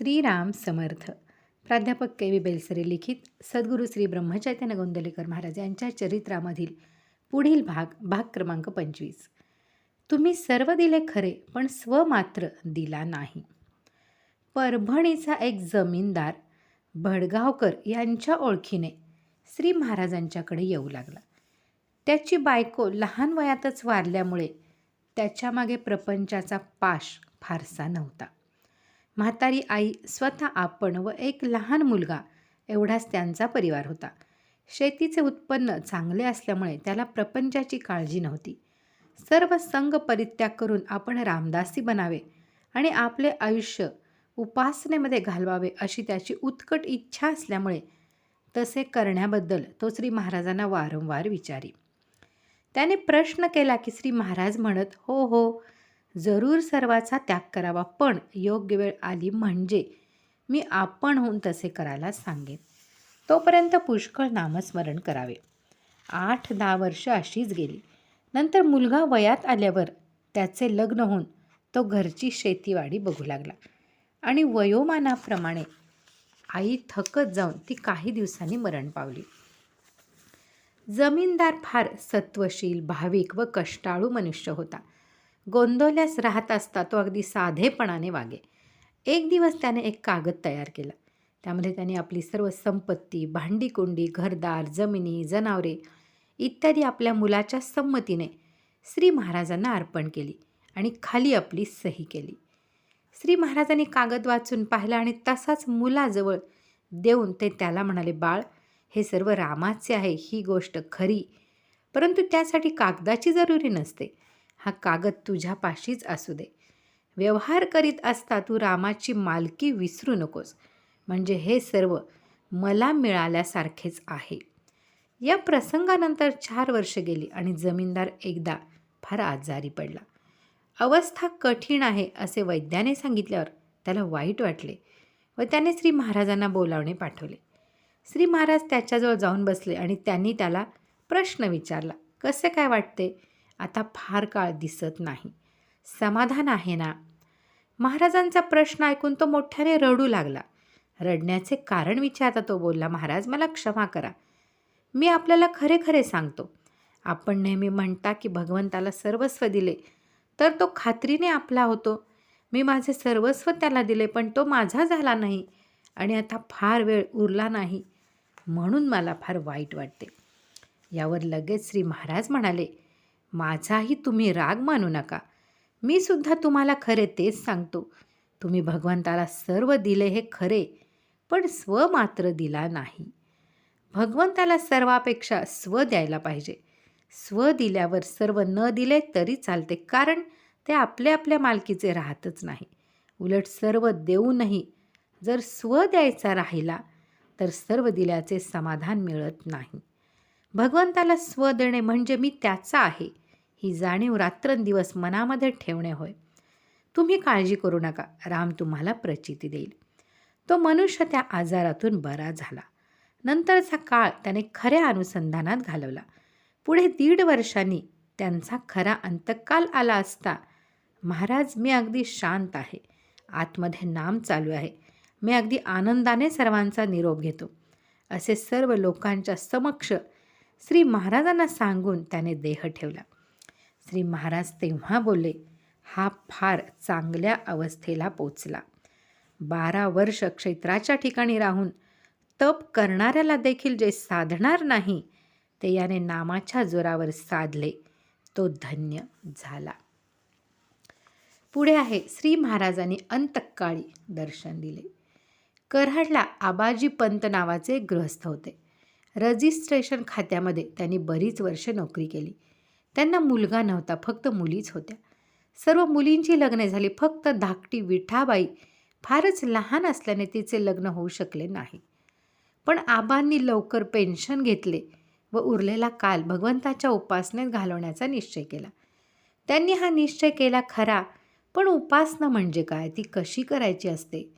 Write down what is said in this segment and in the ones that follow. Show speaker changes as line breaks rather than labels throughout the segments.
श्रीराम समर्थ. प्राध्यापक के. व्ही बेलसरे लिखित सद्गुरू श्री ब्रह्मचैतन्य गोंदलेकर महाराज यांच्या चरित्रामधील पुढील भाग भाग क्रमांक पंचवीस. तुम्ही सर्व दिले खरे पण स्व मात्र दिला नाही. परभणीचा एक जमीनदार भडगावकर यांच्या ओळखीने श्री महाराजांच्याकडे येऊ लागला. त्याची बायको लहान वयातच वारल्यामुळे त्याच्यामागे प्रपंचाचा पाश फारसा नव्हता. म्हातारी आई स्वतः आपण व एक लहान मुलगा एवढाच त्यांचा परिवार होता. शेतीचे उत्पन्न चांगले असल्यामुळे त्याला प्रपंचाची काळजी नव्हती. सर्व संघ परित्याग करून आपण रामदासी बनावे आणि आपले आयुष्य उपासनेमध्ये घालवावे अशी त्याची उत्कट इच्छा असल्यामुळे तसे करण्याबद्दल तो श्री महाराजांना वारंवार विचारी. त्याने प्रश्न केला की श्री महाराज म्हणत हो हो जरूर सर्वाचा त्याग करावा. पण योग्य वेळ आली म्हणजे मी आपण होऊन तसे करायला सांगेन. तोपर्यंत पुष्कळ नामस्मरण करावे. आठ दहा वर्ष अशीच गेली. नंतर मुलगा वयात आल्यावर त्याचे लग्न होऊन तो घरची शेतीवाडी बघू लागला. आणि वयोमानाप्रमाणे आई थकत जाऊन ती काही दिवसांनी मरण पावली. जमीनदार फार सत्वशील भाविक व कष्टाळू मनुष्य होता. गोंदवल्यास राहत असता तो अगदी साधेपणाने वागे. एक दिवस त्याने एक कागद तयार केला. त्यामध्ये त्याने आपली सर्व संपत्ती भांडीकुंडी घरदार जमिनी जनावरे इत्यादी आपल्या मुलाच्या संमतीने श्री महाराजांना अर्पण केली आणि खाली आपली सही केली. श्री महाराजांनी कागद वाचून पाहिला आणि तसाच मुलाजवळ देऊन ते त्याला म्हणाले बाळ हे सर्व रामाचे आहे ही गोष्ट खरी. परंतु त्यासाठी कागदाची जरुरी नसते. हा कागद तुझ्यापाशीच असू दे. व्यवहार करीत असता तू रामाची मालकी विसरू नकोस. म्हणजे हे सर्व मला मिळाल्यासारखेच आहे. या प्रसंगानंतर चार वर्ष गेली आणि जमीनदार एकदा फार आजारी पडला. अवस्था कठीण आहे असे वैद्याने सांगितल्यावर त्याला वाईट वाटले व त्याने श्री महाराजांना बोलावणे पाठवले. श्री महाराज त्याच्याजवळ जाऊन बसले आणि त्यांनी त्याला प्रश्न विचारला कसे काय वाटते? आता फार काळ दिसत नाही. समाधान आहे ना? महाराजांचा प्रश्न ऐकून तो मोठ्याने रडू लागला. रडण्याचे कारण विचारता तो बोलला महाराज मला क्षमा करा. मी आपल्याला खरे खरे सांगतो. आपण नेहमी म्हणता की भगवंताला सर्वस्व दिले. तर तो खात्रीने आपला होतो. मी माझे सर्वस्व त्याला दिले पण तो माझा झाला नाही आणि आता फार वेळ उरला नाही. म्हणून मला फार वाईट वाटते. यावर लगेच श्री महाराज म्हणाले माझाही तुम्ही राग मानू नका. मी सुद्धा तुम्हाला खरे तेच सांगतो. तुम्ही भगवंताला सर्व दिले हे खरे पण स्व मात्र दिला नाही. भगवंताला सर्वापेक्षा स्व द्यायला पाहिजे. स्व दिल्यावर सर्व न दिले तरी चालते कारण ते आपल्या आपल्या मालकीचे राहतच नाही. उलट सर्व देऊनही जर स्व द्यायचा राहिला तर सर्व दिल्याचे समाधान मिळत नाही. भगवंताला स्व देणे म्हणजे मी त्याचा आहे. ही जाणीव रात्रंदिवस मनामध्ये ठेवणे होय. तुम्ही काळजी करू नका. राम तुम्हाला प्रचिती देईल. तो मनुष्य त्या आजारातून बरा झाला. नंतरचा काळ त्याने खऱ्या अनुसंधानात घालवला. पुढे दीड वर्षांनी त्यांचा खरा अंतकाल आला असता महाराज मी अगदी शांत आहे. आतमध्ये नाम चालू आहे. मी अगदी आनंदाने सर्वांचा निरोप घेतो. असे सर्व लोकांच्या समक्ष श्री महाराजांना सांगून त्याने देह ठेवला. श्री महाराज तेव्हा बोलले हा फार चांगल्या अवस्थेला पोचला. बारा वर्ष क्षेत्राच्या ठिकाणी राहून तप करणाऱ्याला देखील जे साधणार नाही ते याने नामाच्या जोरावर साधले. तो धन्य झाला. पुढे आहे श्री महाराजांनी अंतकाळी दर्शन दिले. कराडला आबाजी पंत नावाचे गृहस्थ होते. रजिस्ट्रेशन खात्यामध्ये त्यांनी बरीच वर्ष नोकरी केली. त्यांना मुलगा नव्हता फक्त मुलीच होत्या. सर्व मुलींची लग्ने झाली फक्त धाकटी विठाबाई फारच लहान असल्याने तिचे लग्न होऊ शकले नाही. पण आबांनी लवकर पेन्शन घेतले व उरलेला काल भगवंताच्या उपासनेत घालवण्याचा निश्चय केला. त्यांनी हा निश्चय केला खरा पण उपासना म्हणजे काय? ती कशी करायची असते?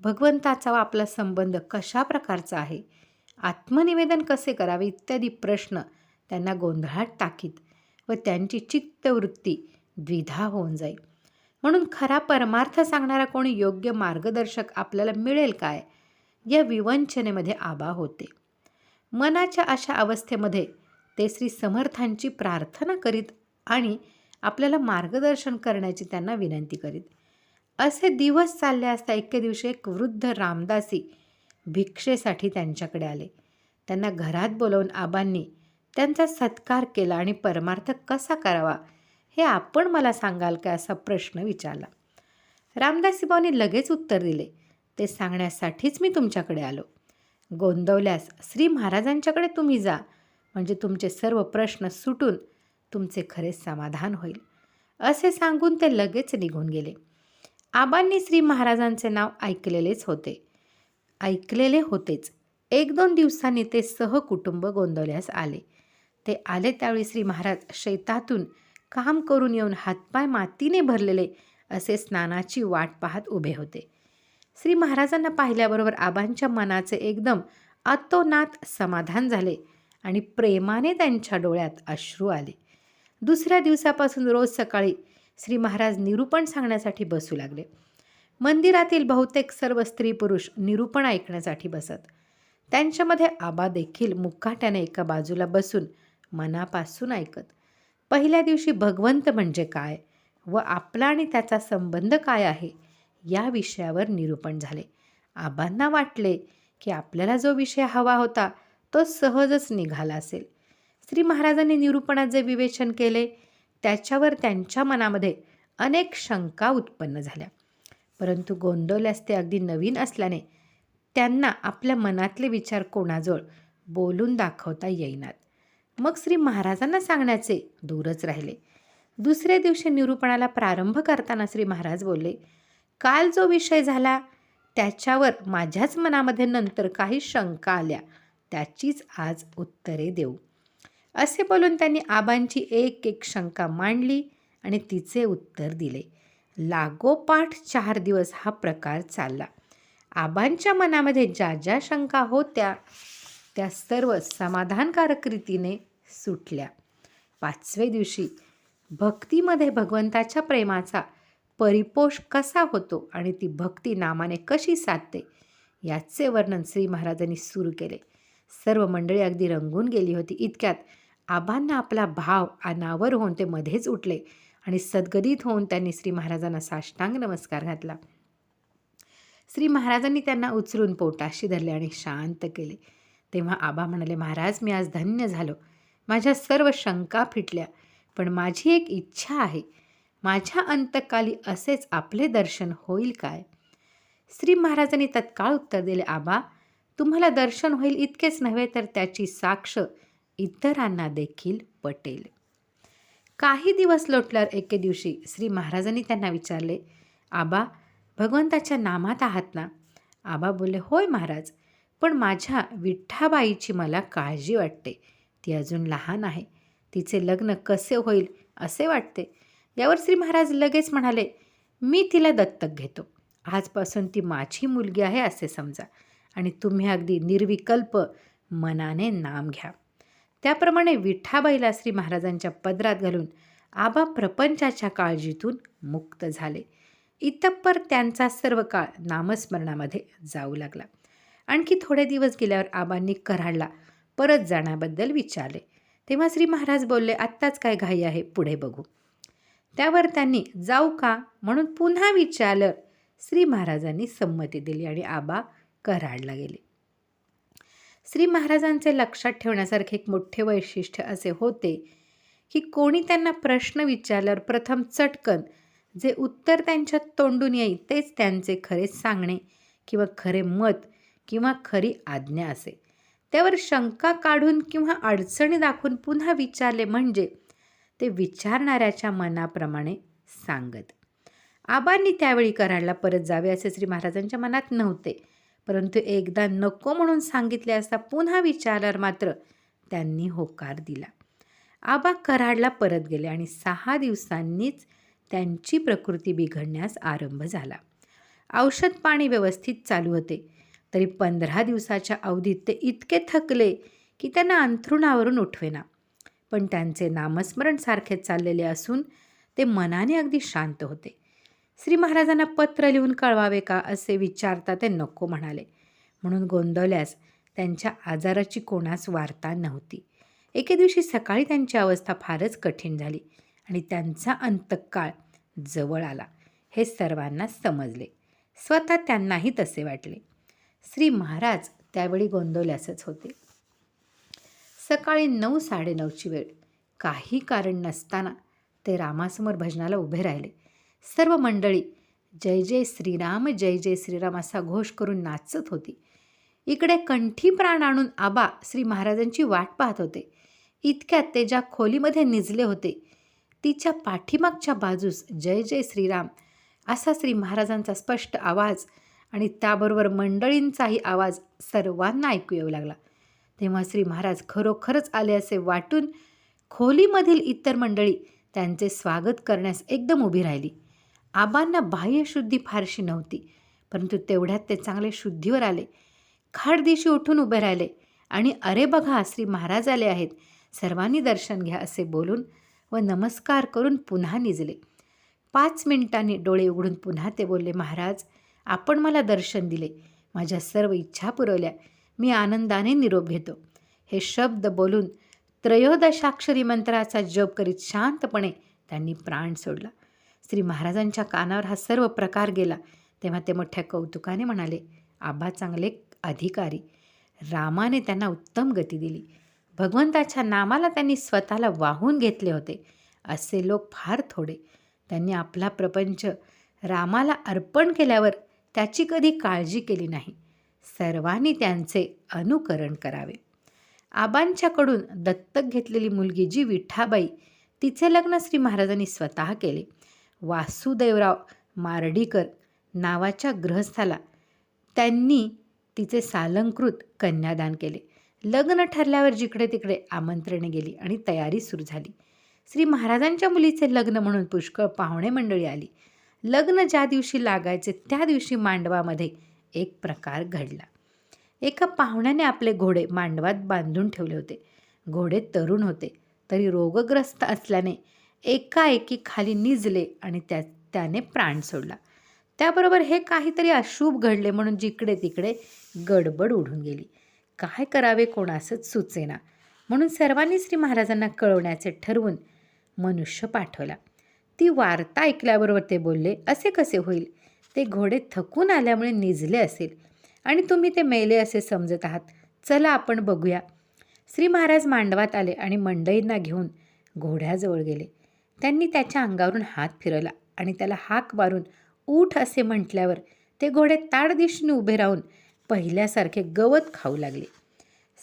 भगवंताचा व आपला संबंध कशा प्रकारचा आहे? आत्मनिवेदन कसे करावे इत्यादी प्रश्न त्यांना गोंधळात टाकीत व त्यांची चित्तवृत्ती द्विधा होऊन जाईल म्हणून खरा परमार्थ सांगणारा कोणी योग्य मार्गदर्शक आपल्याला मिळेल काय? या विवंचनेमध्ये आबा होते. मनाच्या अशा अवस्थेमध्ये ते श्री समर्थांची प्रार्थना करीत आणि आपल्याला मार्गदर्शन करण्याची त्यांना विनंती करीत. असे दिवस चालले असता एके दिवशी एक वृद्ध रामदासी भिक्षेसाठी त्यांच्याकडे आले. त्यांना घरात बोलवून आबांनी त्यांचा सत्कार केला आणि परमार्थ कसा करावा हे आपण मला सांगाल का असा प्रश्न विचारला. रामदासीबाऊंनी लगेच उत्तर दिले. ते सांगण्यासाठीच मी तुमच्याकडे आलो. गोंदवल्यास श्री महाराजांच्याकडे तुम्ही जा. म्हणजे तुमचे सर्व प्रश्न सुटून तुमचे खरे समाधान होईल. असे सांगून ते लगेच निघून गेले. आबांनी श्री महाराजांचे नाव ऐकलेलेच होते. ऐकलेले होतेच. एक दोन दिवसांनी ते सहकुटुंब गोंदवल्यास आले. ते आले त्यावेळी श्री महाराज शेतातून काम करून येऊन हातपाय मातीने भरलेले असे स्नानाची वाट पाहत उभे होते. श्री महाराजांना पाहिल्याबरोबर आबांच्या मनाचे एकदम अतोनात समाधान झाले आणि प्रेमाने त्यांच्या डोळ्यात अश्रू आले. दुसऱ्या दिवसापासून रोज सकाळी श्री महाराज निरूपण सांगण्यासाठी बसू लागले. मंदिरातील बहुतेक सर्व स्त्री पुरुष निरूपण ऐकण्यासाठी बसत. त्यांच्यामध्ये आबा देखील मुक्काट्याने एका बाजूला बसून मनापासून ऐकत. पहिल्या दिवशी भगवंत म्हणजे काय व आपला आणि त्याचा संबंध काय आहे या विषयावर निरूपण झाले. आबांना वाटले की आपल्याला जो विषय हवा होता तो सहजच निघाला असेल. श्री महाराजांनी निरूपणात जे विवेचन केले त्याच्यावर त्यांच्या मनामध्ये अनेक शंका उत्पन्न झाल्या. परंतु गोंदवल्यास ते अगदी नवीन असल्याने त्यांना आपल्या मनातले विचार कोणाजवळ बोलून दाखवता येईनात. मग श्री महाराजांना सांगण्याचे दूरच राहिले. दुसऱ्या दिवशी निरूपणाला प्रारंभ करताना श्री महाराज बोलले काल जो विषय झाला त्याच्यावर माझ्याच मनामध्ये नंतर काही शंका आल्या त्याचीच आज उत्तरे देऊ. असे बोलून त्यांनी आबांची एक एक शंका मांडली आणि तिचे उत्तर दिले. लागोपाठ चार दिवस हा प्रकार चालला. आबांच्या मनामध्ये ज्या ज्या शंका होत्या त्या सर्व समाधानकारक रीतीने सुटल्या. पाचवे दिवशी भक्तीमध्ये भगवंताच्या प्रेमाचा परिपोष कसा होतो आणि ती भक्ती नामाने कशी साधते याचे वर्णन श्री महाराजांनी सुरू केले. सर्व मंडळी अगदी रंगून गेली होती. इतक्यात आबांना आपला भाव अनावर होऊन ते मध्येच उठले. आणि सद्गदित होऊन त्यांनी श्री महाराजांना साष्टांग नमस्कार घातला. श्री महाराजांनी त्यांना उचलून पोटाशी धरले आणि शांत केले. तेव्हा आबा म्हणाले महाराज मी आज धन्य झालो. माझ्या सर्व शंका फिटल्या पण माझी एक इच्छा आहे. माझ्या अंतकाली असेच आपले दर्शन होईल काय? श्री महाराजांनी तत्काळ उत्तर दिले आबा तुम्हाला दर्शन होईल इतकेच नव्हे तर त्याची साक्ष इतरांना देखील पटेल. काही दिवस लोटल्यावर एके दिवशी श्री महाराजांनी त्यांना विचारले आबा भगवंताच्या नामात आहात ना? आबा बोलले होय महाराज पण माझ्या विठ्ठाबाईची मला काळजी वाटते. ती अजून लहान आहे. तिचे लग्न कसे होईल असे वाटते. यावर श्री महाराज लगेच म्हणाले मी तिला दत्तक घेतो. आजपासून ती माझी मुलगी आहे असे समजा. आणि तुम्ही अगदी निर्विकल्प मनाने नाम घ्या. त्याप्रमाणे विठाबाईला श्री महाराजांच्या पदरात घालून आबा प्रपंचाच्या काळजीतून मुक्त झाले. इतप्पर त्यांचा सर्व काळ नामस्मरणामध्ये जाऊ लागला. आणखी थोडे दिवस गेल्यावर आबांनी कराडला परत जाण्याबद्दल विचारले. तेव्हा श्री महाराज बोलले आत्ताच काय घाई आहे पुढे बघू. त्यावर त्यांनी जाऊ का? म्हणून पुन्हा विचारलं श्री महाराजांनी संमती दिली आणि आबा कराडला गेले. श्री महाराजांचे लक्षात ठेवण्यासारखे एक मोठे वैशिष्ट्य असे होते की कोणी त्यांना प्रश्न विचारल्यावर प्रथम चटकन जे उत्तर त्यांच्या तोंडून येईल तेच त्यांचे खरे सांगणे किंवा खरे मत किंवा खरी आज्ञा असे. त्यावर शंका काढून किंवा अडचणी दाखवून पुन्हा विचारले म्हणजे ते विचारणाऱ्याच्या मनाप्रमाणे सांगत. आबांनी त्यावेळी कराडला परत जावे असे श्री महाराजांच्या मनात नव्हते. परंतु एकदा नको म्हणून सांगितले असता पुन्हा विचारल्यावर मात्र त्यांनी होकार दिला. आबा कराडला परत गेले आणि सहा दिवसांनीच त्यांची प्रकृती बिघडण्यास आरंभ झाला. औषध पाणी व्यवस्थित चालू होते. तरी पंधरा दिवसाच्या अवधीत ते इतके थकले की त्यांना अंथरुणावरून उठवेना. पण त्यांचे नामस्मरण सारखे चाललेले असून ते मनाने अगदी शांत होते. श्री महाराजांना पत्र लिहून कळवावे का असे विचारता ते नको म्हणाले. म्हणून गोंदवल्यास त्यांच्या आजाराची कोणास वार्ता नव्हती. एके दिवशी सकाळी त्यांची अवस्था फारच कठीण झाली आणि त्यांचा अंतकाळ जवळ आला. हे सर्वांना समजले. स्वतः त्यांनाही तसे वाटले. श्री महाराज त्यावेळी गोंदवल्यासच होते. सकाळी नऊ साडेनऊची वेळ. काही कारण नसताना ते रामासमोर भजनाला उभे राहिले. सर्व मंडळी जय जय श्रीराम जय जय श्रीराम असा घोष करून नाचत होती. इकडे कंठी प्राण आणून आबा श्री महाराजांची वाट पाहत होते. इतक्यात ते ज्या खोलीमध्ये निजले होते तिच्या पाठीमागच्या बाजूस जय जय श्रीराम असा श्री महाराजांचा स्पष्ट आवाज आणि त्याबरोबर मंडळींचाही आवाज सर्वांना ऐकू येऊ लागला. तेव्हा श्री महाराज खरोखरच आले असे वाटून खोलीमधील इतर मंडळी त्यांचे स्वागत करण्यास एकदम उभी राहिली. आबांना बाह्यशुद्धी फारशी नव्हती परंतु तेवढ्यात ते चांगले शुद्धीवर आले. खाडदिशी उठून उभे राहिले आणि अरे बघा श्री महाराज आले आहेत. सर्वांनी दर्शन घ्या असे बोलून व नमस्कार करून पुन्हा निजले. पाच मिनिटांनी डोळे उघडून पुन्हा ते बोलले महाराज आपण मला दर्शन दिले. माझ्या सर्व इच्छा पुरवल्या. मी आनंदाने निरोप घेतो. हे शब्द बोलून त्रयोदशाक्षरी मंत्राचा जप करीत शांतपणे त्यांनी प्राण सोडला. श्री महाराजांच्या कानावर हा सर्व प्रकार गेला. तेव्हा ते मोठ्या कौतुकाने म्हणाले आबा चांगले अधिकारी. रामाने त्यांना उत्तम गती दिली. भगवंताच्या नामाला त्यांनी स्वतःला वाहून घेतले होते. असे लोक फार थोडे. त्यांनी आपला प्रपंच रामाला अर्पण केल्यावर त्याची कधी काळजी केली नाही. सर्वांनी त्यांचे अनुकरण करावे. आबांच्याकडून दत्तक घेतलेली मुलगी जी विठाबाई तिचे लग्न श्री महाराजांनी स्वतः केले. वासुदेवराव मार्डीकर नावाच्या गृहस्थाला त्यांनी तिचे सालंकृत कन्यादान केले. लग्न ठरल्यावर जिकडे तिकडे आमंत्रणे गेली आणि तयारी सुरू झाली. श्री महाराजांच्या मुलीचे लग्न म्हणून पुष्कळ पाहुणे मंडळी आली. लग्न ज्या दिवशी लागायचे त्या दिवशी मांडवामध्ये एक प्रकार घडला. एका पाहुण्याने आपले घोडे मांडवात बांधून ठेवले होते. घोडे तरुण होते तरी रोगग्रस्त असल्याने एकाएकी खाली निजले आणि त्या त्याने प्राण सोडला. त्याबरोबर हे काहीतरी अशुभ घडले म्हणून जिकडे तिकडे गडबड उडून गेली. काय करावे कोणासच सुचेना. म्हणून सर्वांनी श्री महाराजांना कळवण्याचे ठरवून मनुष्य पाठवला. ती वार्ता ऐकल्याबरोबर ते बोलले असे कसे होईल? ते घोडे थकून आल्यामुळे निजले असेल आणि तुम्ही ते मेले असे समजत आहात. चला आपण बघूया. श्री महाराज मांडवात आले आणि मंडईंना घेऊन घोड्याजवळ गेले. त्यांनी त्याच्या अंगावरून हात फिरवला आणि त्याला हाक मारून ऊठ असे म्हटल्यावर ते घोडे ताडदिशीने उभे राहून पहिल्यासारखे गवत खाऊ लागले.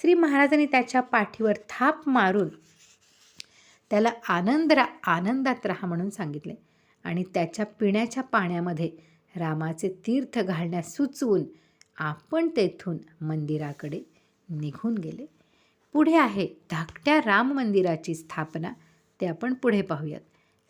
श्री महाराजांनी त्याच्या पाठीवर थाप मारून त्याला आनंद रा आनंदात राहा म्हणून सांगितले आणि त्याच्या पिण्याच्या पाण्यामध्ये रामाचे तीर्थ घालण्यास सुचवून आपण तेथून मंदिराकडे निघून गेले. पुढे आहे धाकट्या राम मंदिराची स्थापना ते आपण पुढे पाहूयात.